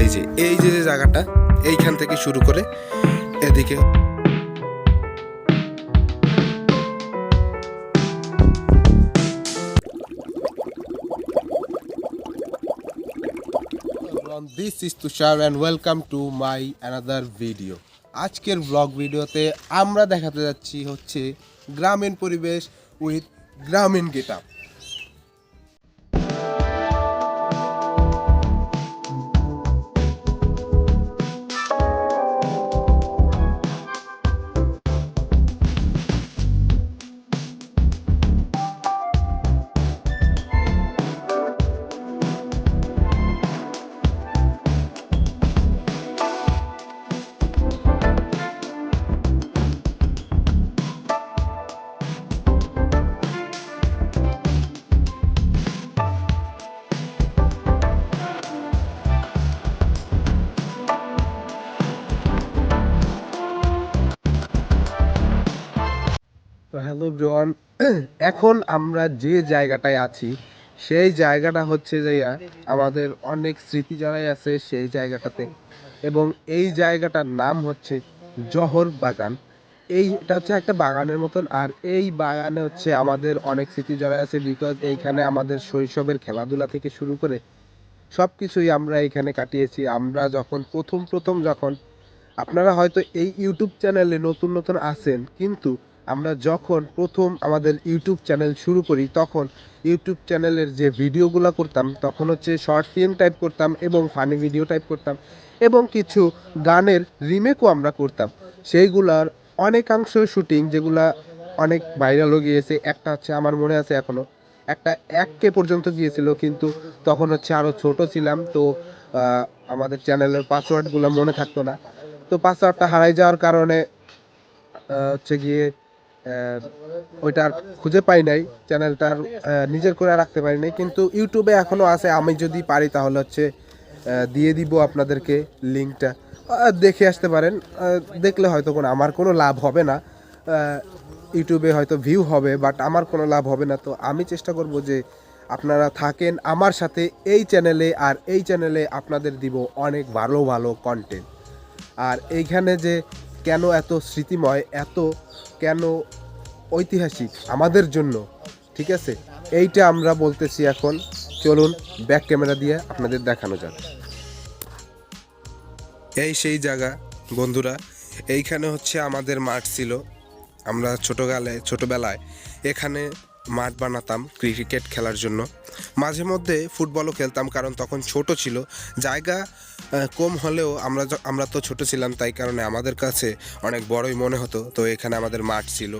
এই যে এই যে জায়গাটা, এইখান থেকে শুরু করে এদিকে this is Tushar and welcome to my another video. আজকের ব্লগ ভিডিওতে আমরা দেখাতে যাচ্ছি হচ্ছে গ্রামীণ পরিবেশ উইথ গ্রামীণ গেট আপ হ্যালো ব্রন এখন আমরা যে জায়গাটায় আছি, সেই জায়গাটা হচ্ছে যে আমাদের অনেক স্মৃতি জড়াই আছে সেই জায়গাটাতে। এবং এই জায়গাটার নাম হচ্ছে জহর বাগান। এই এটা হচ্ছে একটা বাগানের মতন, আর এই বাগানে হচ্ছে আমাদের অনেক স্মৃতি জড়াই আছে বিকজ এইখানে আমাদের শৈশবের খেলাধুলা থেকে শুরু করে সব কিছুই আমরা এখানে কাটিয়েছি। আমরা যখন, প্রথম প্রথম যখন, আপনারা হয়তো এই ইউটিউব চ্যানেলে নতুন নতুন আসেন কিন্তু আমরা যখন প্রথম আমাদের ইউটিউব চ্যানেল শুরু করি, তখন ইউটিউব চ্যানেলের যে ভিডিওগুলো করতাম, তখন হচ্ছে শর্ট ফিল্ম টাইপ করতাম এবং ফানি ভিডিও টাইপ করতাম এবং কিছু গানের রিমেকও আমরা করতাম। সেইগুলার অনেকাংশ শুটিং যেগুলা অনেক ভাইরালও গিয়েছে, একটা হচ্ছে আমার মনে আছে এখনও একটা এক কে পর্যন্ত গিয়েছিল কিন্তু তখন হচ্ছে আরও ছোট ছিলাম তো আমাদের চ্যানেলের পাসওয়ার্ডগুলো মনে থাকতো না। তো পাসওয়ার্ডটা হারাই যাওয়ার কারণে হচ্ছে গিয়ে ওইটা আর খুঁজে পাই নাই চ্যানেলটা আর, নিজের করে রাখতে পারি নাই। কিন্তু ইউটিউবে এখনও আছে আমি যদি পারি তাহলে হচ্ছে দিয়ে দিব আপনাদেরকে লিঙ্কটা দেখে আসতে পারেন। দেখলে হয়তো কোনো আমার কোনো লাভ হবে না। ইউটিউবে হয়তো ভিউ হবে বাট আমার কোনো লাভ হবে না। তো আমি চেষ্টা করব যে আপনারা থাকেন আমার সাথে এই চ্যানেলে আর এই চ্যানেলে আপনাদের দিব অনেক ভালো ভালো কন্টেন্ট আর এইখানে যে কেন এত স্মৃতিময়, এত কেন ঐতিহাসিক আমাদের জন্য? ঠিক আছে? এইটা আমরা বলতেছি এখন। চলুন ব্যাক ক্যামেরা দিয়ে আপনাদের দেখানো যাক। এই সেই জায়গা, বন্ধুরা। এইখানে হচ্ছে আমাদের মাঠ ছিল। আমরা ছোটোকালে, ছোটোবেলায় এখানে মাঠ বানাতাম ক্রিকেট খেলার জন্য। মাঝে মধ্যে ফুটবলও খেলতাম কারণ তখন ছোট ছিল। জায়গা কম হলেও আমরা আমরা তো ছোট ছিলাম, তাই কারণে আমাদের কাছে অনেক বড়ই মনে হতো। তো এখানে আমাদের মাঠ ছিল।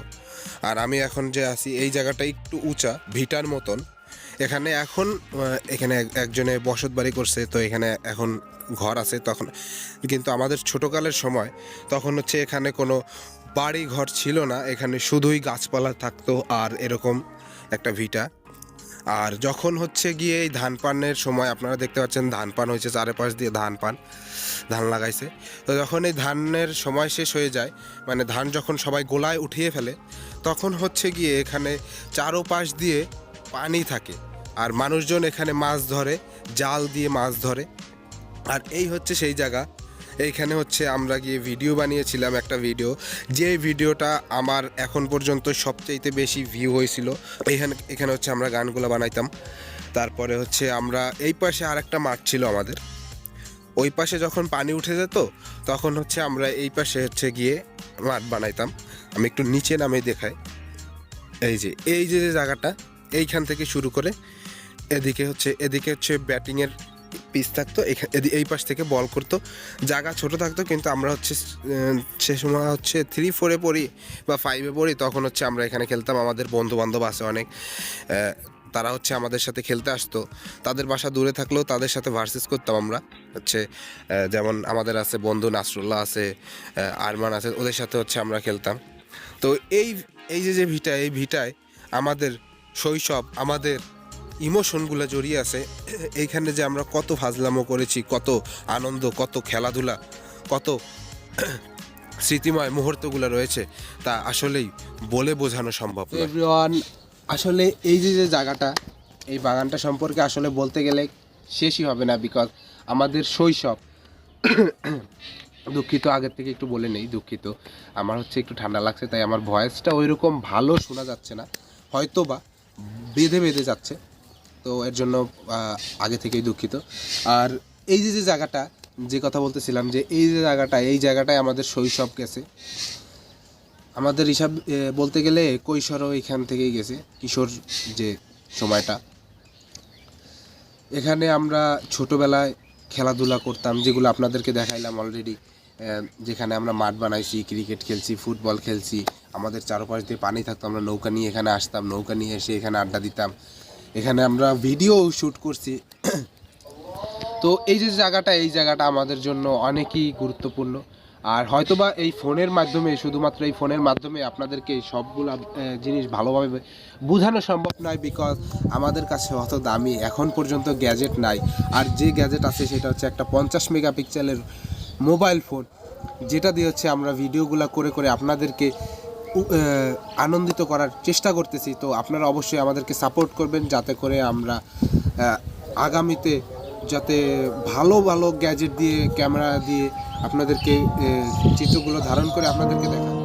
আর আমি এখন যে আছি, এই জায়গাটা একটু উঁচা, ভিটার মতন। এখানে এখন এখানে একজনে বসত বাড়ি করছে, তো এখানে এখন ঘর আছে তখন। কিন্তু আমাদের ছোটোকালের সময় তখন হচ্ছে এখানে কোনো বাড়ি ঘর ছিল না। এখানে শুধুই গাছপালা থাকতো আর এরকম একটা ভিটা। আর যখন হচ্ছে গিয়ে এই ধান পানের সময় আপনারা দেখতে পাচ্ছেন ধান পান হয়েছে চারিপাশ দিয়ে ধান পান, ধান লাগাইছে। তো যখন এই ধানের সময় শেষ হয়ে যায় মানে ধান যখন সবাই গোলায় উঠিয়ে ফেলে, তখন হচ্ছে গিয়ে এখানে চারোপাশ দিয়ে পানি থাকে। আর মানুষজন এখানে মাছ ধরে, জাল দিয়ে মাছ ধরে। আর এই হচ্ছে সেই জায়গা। এইখানে হচ্ছে আমরা গিয়ে ভিডিও বানিয়েছিলাম একটা ভিডিও যে ভিডিওটা আমার এখন পর্যন্ত সবচাইতে বেশি ভিউ হয়েছিল এখানে এখানে হচ্ছে আমরা গানগুলো বানাইতাম। তারপরে হচ্ছে আমরা, এই পাশে আর একটা মাঠ ছিল আমাদের। ওই পাশে যখন পানি উঠে যেত, তখন হচ্ছে আমরা এই পাশে হচ্ছে গিয়ে মাঠ বানাইতাম। আমি একটু নিচে নামে দেখাই। এই যে এই যে যে জায়গাটা, এইখান থেকে শুরু করে এদিকে হচ্ছে এদিকে হচ্ছে ব্যাটিংয়ের পিচ থাকতো এই পাশ থেকে বল করতো। জায়গা ছোট থাকতো, কিন্তু আমরা হচ্ছে সে সময় হচ্ছে থ্রি ফোরে পড়ি বা ফাইভে পড়ি, তখন হচ্ছে আমরা এখানে খেলতাম। আমাদের বন্ধু বান্ধব আছে অনেক তারা হচ্ছে আমাদের সাথে খেলতে আসতো। তাদের বাসা দূরে থাকলেও তাদের সাথে ভার্সেস করতাম আমরা। হচ্ছে যেমন আমাদের আছে বন্ধু নাসরুল্লাহ আছে আরমান আছে, ওদের সাথে হচ্ছে আমরা খেলতাম। তো এই এই যে যে ভিটা এই ভিটায় আমাদের শৈশব, আমাদের ইমোশনগুলো জড়িয়ে আছে। এইখানে যে আমরা কত ফাজলামো করেছি, কত আনন্দ, কত খেলাধুলা, কত স্মৃতিময় মুহূর্তগুলো রয়েছে, তা আসলেই বলে বোঝানো সম্ভব আসলে এই যে যে জায়গাটা, এই বাগানটা সম্পর্কে আসলে বলতে গেলে শেষই হবে না বিকজ আমাদের শৈশব, দুঃখিত, আগের থেকে একটু বলে নেই, দুঃখিত। আমার হচ্ছে একটু ঠান্ডা লাগছে, তাই আমার ভয়েসটা ওই রকম ভালো শোনা যাচ্ছে না। হয়তো বা বেঁধে বেঁধে যাচ্ছে। তো এর জন্য আগে থেকেই দুঃখিত। আর এই যে যে জায়গাটা, যে কথা বলতেছিলাম যে এই যে জায়গাটা, এই জায়গাটায় আমাদের শৈশব গেছে। আমাদের হিসাব বলতে গেলে কৈশোরও এখান থেকেই গেছে, কিশোর যে সময়টা। এখানে আমরা ছোটবেলায় খেলাধুলা করতাম, যেগুলো আপনাদেরকে দেখাইলাম অলরেডি যেখানে আমরা মাঠ বানাইছি ক্রিকেট খেলছি ফুটবল খেলছি, আমাদের চারপাশ দিয়ে পানি থাকতো, আমরা নৌকা নিয়ে এখানে আসতাম, নৌকা নিয়ে এসে এখানে আড্ডা দিতাম। এখানে আমরা ভিডিও শ্যুট করছি। তো এই যে জায়গাটা, এই জায়গাটা আমাদের জন্য অনেকই গুরুত্বপূর্ণ। আর হয়তোবা এই ফোনের মাধ্যমে, শুধুমাত্র এই ফোনের মাধ্যমে আপনাদেরকে সবগুলো জিনিস ভালোভাবে বোঝানো সম্ভব নয় বিকজ আমাদের কাছে অত দামি এখন পর্যন্ত গ্যাজেট নাই। আর যে গ্যাজেট আছে সেটা হচ্ছে একটা পঞ্চাশ মেগাপিক্সেলের মোবাইল ফোন যেটা দিয়ে হচ্ছে আমরা ভিডিওগুলো করে করে আপনাদেরকে আনন্দিত করার চেষ্টা করতেছি। তো আপনারা অবশ্যই আমাদেরকে সাপোর্ট করবেন যাতে করে আমরা আগামীতে যাতে ভালো ভালো গ্যাজেট দিয়ে ক্যামেরা দিয়ে আপনাদেরকে চিত্রগুলো ধারণ করে আপনাদেরকে দেখা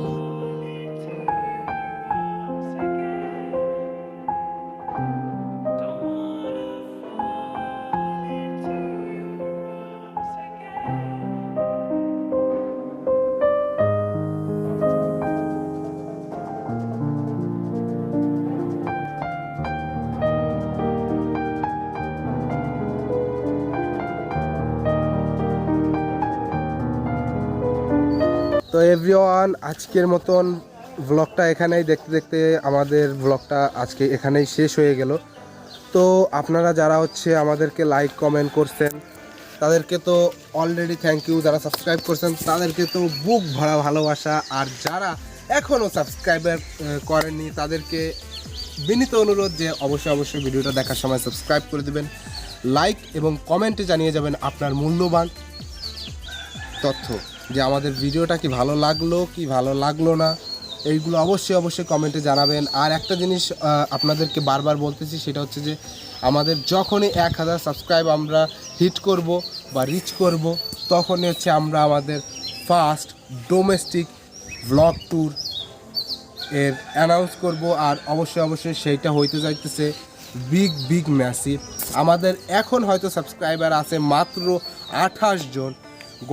তো এভরিওয়ান আজকের মতন ব্লগটা এখানেই দেখতে দেখতে আমাদের ব্লগটা আজকে এখানেই শেষ হয়ে গেল। তো আপনারা যারা হচ্ছে আমাদেরকে লাইক কমেন্ট করছেন, তাদেরকে তো অলরেডি থ্যাংক ইউ যারা সাবস্ক্রাইব করছেন, তাদেরকে তো বুক ভরা ভালোবাসা। আর যারা এখনও সাবস্ক্রাইবার করেননি, তাদেরকে বিনীত অনুরোধ যে অবশ্যই অবশ্যই ভিডিওটা দেখার সময় সাবস্ক্রাইব করে দেবেন। লাইক এবং কমেন্টে জানিয়ে যাবেন আপনার মূল্যবান তথ্য। যে আমাদের ভিডিওটা কি ভালো লাগল, কি ভালো লাগল না, এইগুলো অবশ্যই অবশ্যই কমেন্টে জানাবেন। আর একটা জিনিস আপনাদেরকে বারবার বলতেছি, সেটা হচ্ছে যে আমাদের যখনই এক হাজার সাবস্ক্রাইব আমরা হিট করব বা রিচ করব, তখনই হচ্ছে আমরা আমাদের ফার্স্ট ডোমেস্টিক ব্লগ ট্যুর এর অ্যানাউন্স করব। আর অবশ্যই অবশ্যই সেইটা হইতে যাইতেছে বিগ বিগ ম্যাসিভ আমাদের এখন হয়তো সাবস্ক্রাইবার আছে মাত্র আঠাশ জন।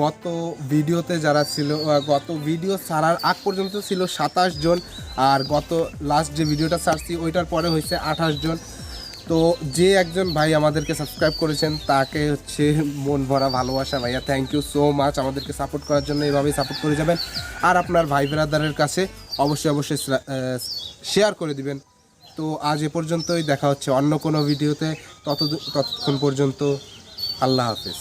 গত ভিডিওতে যারা ছিল গত ভিডিও ছাড়ার আগ পর্যন্ত ছিল সাতাশ জন, আর গত লাস্ট যে ভিডিওটা ছাড়ছি, ওইটার পরে হয়েছে আঠাশ জন। তো যে একজন ভাই আমাদেরকে সাবস্ক্রাইব করেছেন, তাকে হচ্ছে মন ভরা ভালোবাসা ভাইয়া। থ্যাংক ইউ সো মাচ আমাদেরকে সাপোর্ট করার জন্য এভাবেই সাপোর্ট করে যাবেন। আর আপনার ভাই ব্রাদারের কাছে অবশ্যই অবশ্যই শেয়ার করে দিবেন। তো আজ এ পর্যন্তই, দেখা হচ্ছে অন্য কোনো ভিডিওতে। তত ততক্ষণ পর্যন্ত আল্লাহ হাফেজ।